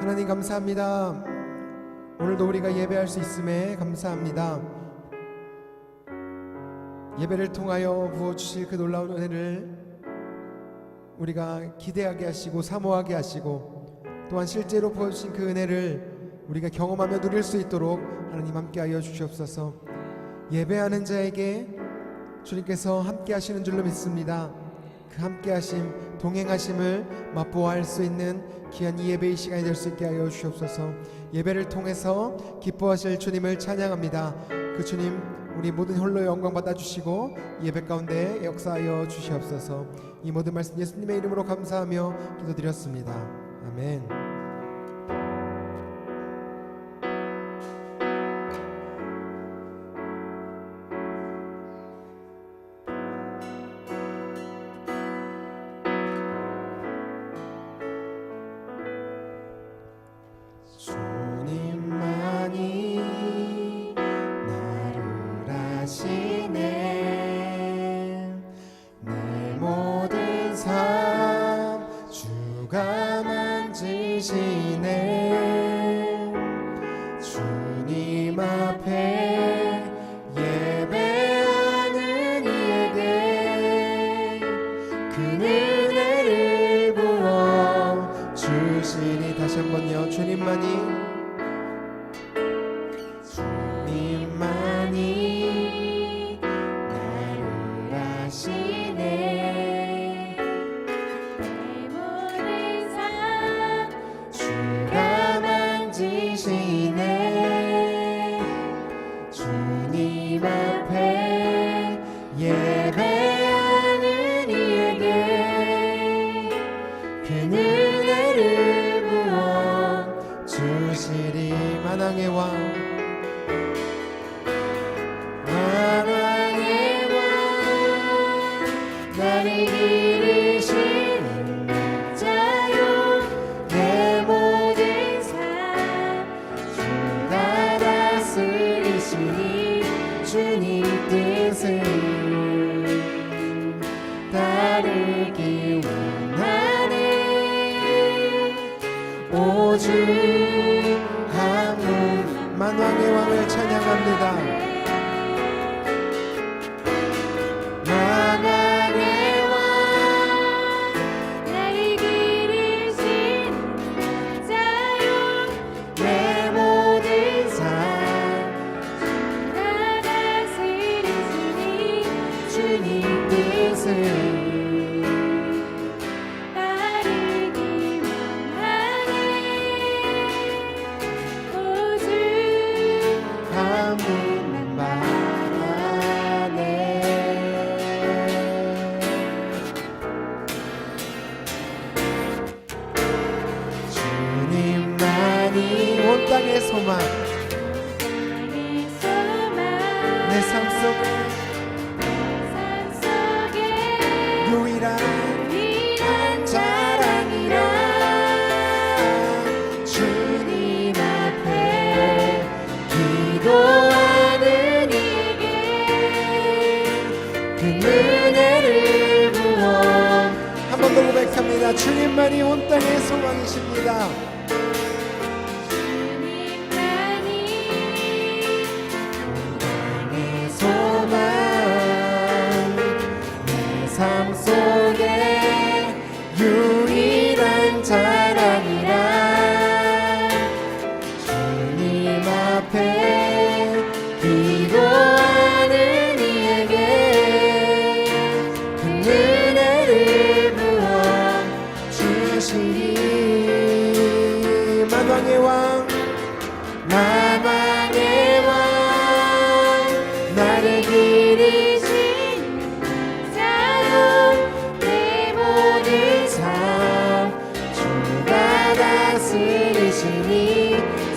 하나님 감사합니다. 오늘도 우리가 예배할 수 있음에 감사합니다. 예배를 통하여 부어 주실 그 놀라운 은혜를 우리가 기대하게 하시고 사모하게 하시고 또한 실제로 부어 주신 그 은혜를 우리가 경험하며 누릴 수 있도록 하나님 함께하여 주시옵소서. 예배하는 자에게 주님께서 함께 하시는 줄로 믿습니다. 그 함께 하심, 동행하심을 맛보아 할 수 있는 귀한 이 예배의 시간이 될 수 있게 하여 주시옵소서. 예배를 통해서 기뻐하실 주님을 찬양합니다. 그 주님 우리 모든 홀로 영광 받아 주시고 예배 가운데 역사하여 주시옵소서. 이 모든 말씀 예수님의 이름으로 감사하며 기도드렸습니다. 아멘. 내삶 속에 유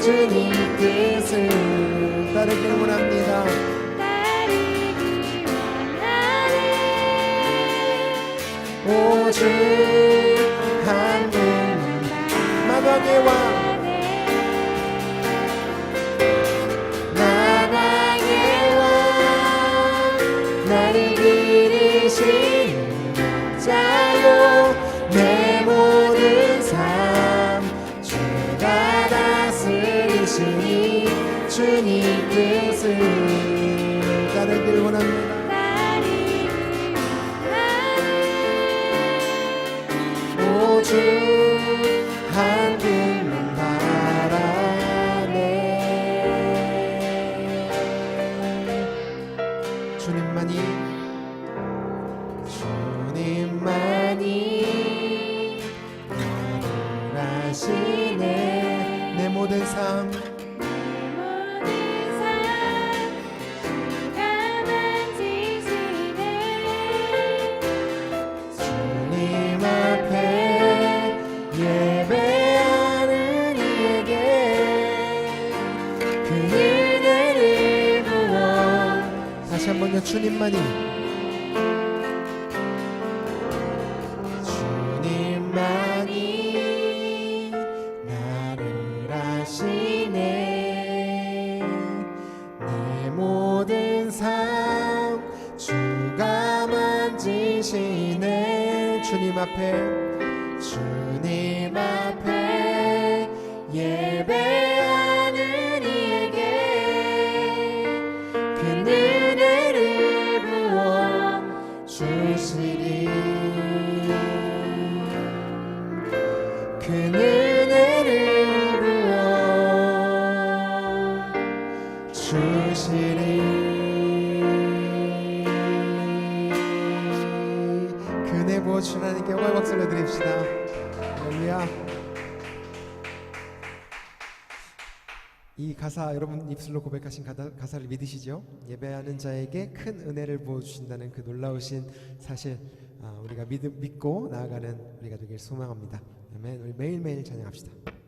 주님 뜻을 따르길 원합니다. 오직 한분 만왕의 왕 주님 뜻을 따르길 원합니다. 대신에 주님 앞에 주님 앞에 예배 합시다. 할렐루야. 이 가사 여러분 입술로 고백하신 가사, 를 믿으시죠? 예배하는 자에게 큰 은혜를 부어 주신다는 그 놀라우신 사실 아, 우리가 믿, 믿고 나아가는 우리가 되길 소망합니다. 아멘. 우리 매일매일 찬양합시다.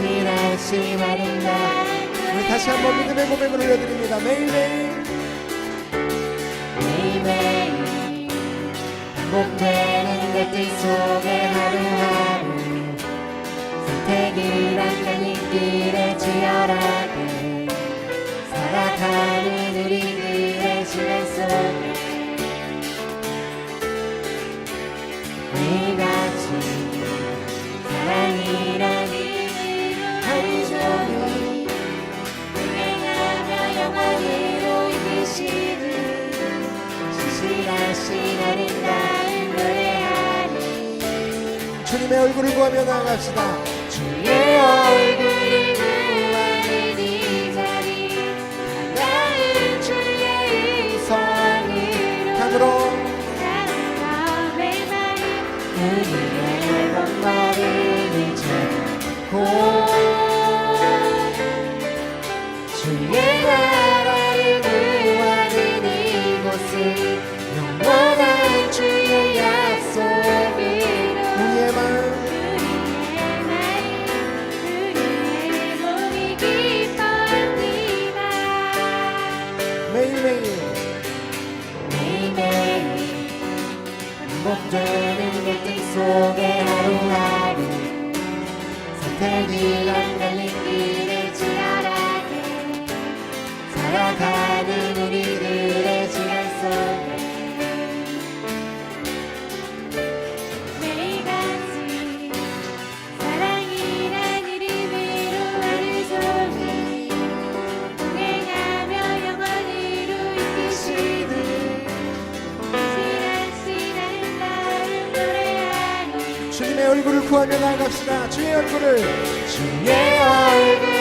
신하신 아름다. 우리 다시 한번 믿음의 고백을 올려드립니다. 매일매일. 매일매일 반복되는 것들 속에 하루하루 선택이란 편인길에 치열하게. 살아가는 우리들의 시간 속에 우리가 부르고 하며 나아갑시다. 그날 갑시다. 주의 얼굴을 주의 얼굴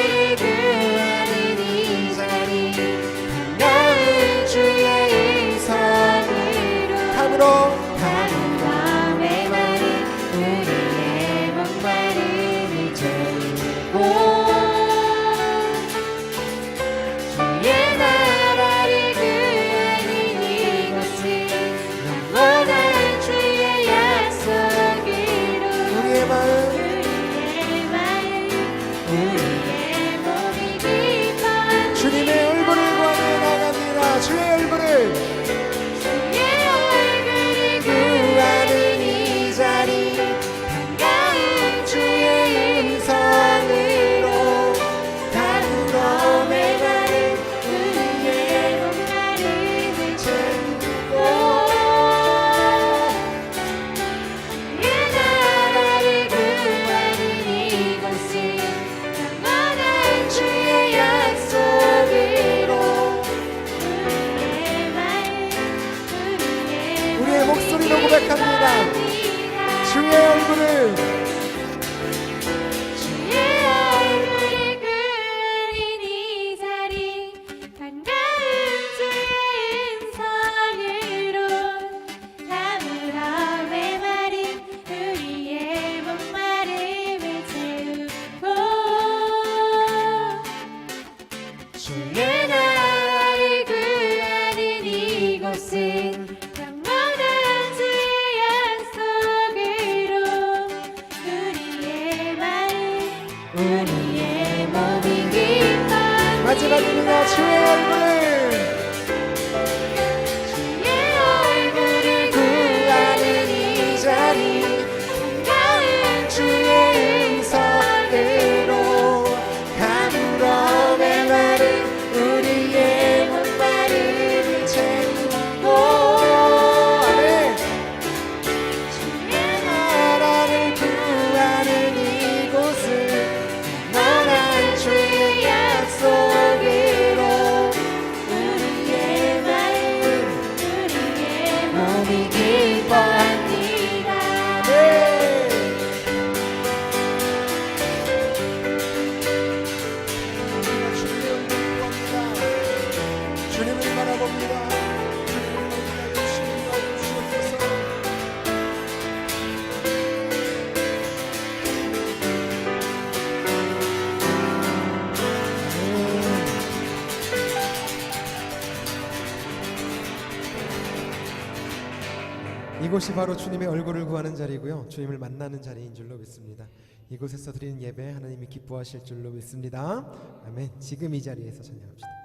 이곳이 바로 주님의 얼굴을 구하는 자리고요. 주님을 만나는 자리인 줄로 믿습니다. 이곳에서 드리는 예배 하나님이 기뻐하실 줄로 믿습니다. 아멘. 지금 이 자리에서 찬양합시다.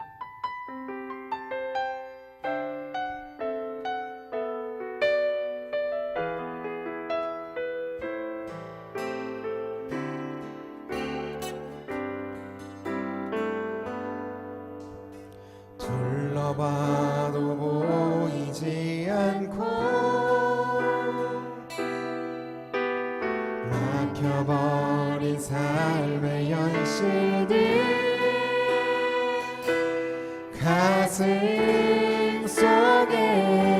I sing the song again.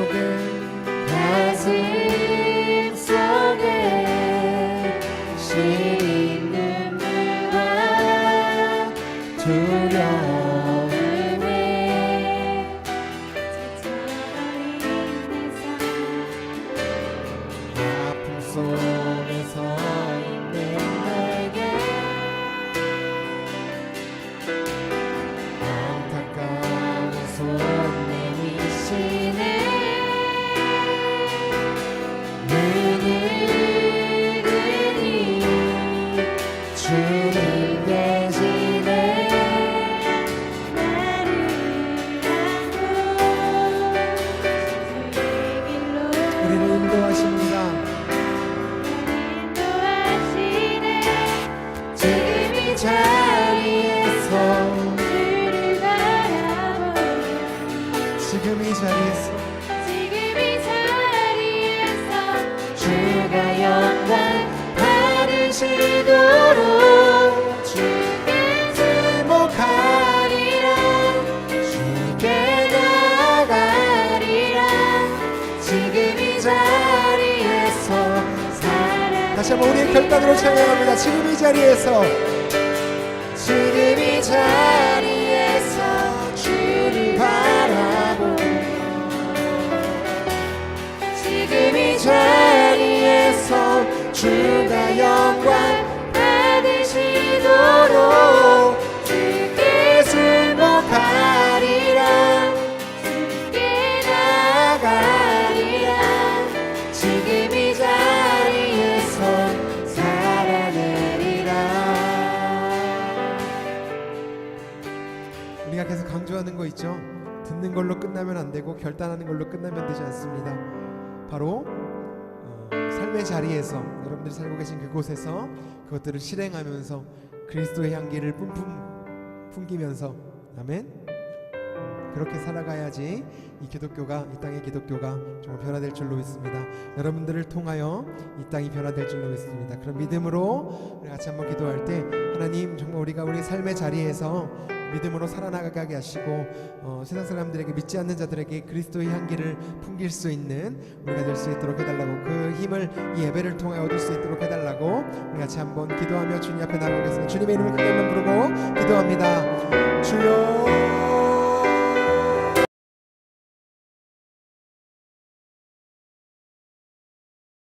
속에 다시 다시 한번 우리의 결단으로 찬양합니다. 지금 이 자리에서. 지금 이 자리에서 주를 바라보. 지금 이 자리에서 주가 영광 받으시도록 강조하는 거 있죠 듣는 걸로 끝나면 안 되고 결단하는 걸로 끝나면 되지 않습니다 바로 어, 삶의 자리에서 여러분들이 살고 계신 그곳에서 그것들을 실행하면서 그리스도의 향기를 뿜뿜 풍기면서 아멘 그렇게 살아가야지 이 기독교가 이 땅의 기독교가 정말 변화될 줄로 믿습니다. 여러분들을 통하여 이 땅이 변화될 줄로 믿습니다. 그런 믿음으로 우리 같이 한번 기도할 때 하나님 정말 우리가 우리 삶의 자리에서 믿음으로 살아나가게 하시고 어, 세상 사람들에게 믿지 않는 자들에게 그리스도의 향기를 풍길 수 있는 우리가 될 수 있도록 해달라고 그 힘을 이 예배를 통해 얻을 수 있도록 해달라고 우리 같이 한번 기도하며 주님 앞에 나가겠습니다. 주님의 이름을 크게 한번 부르고 기도합니다. 주여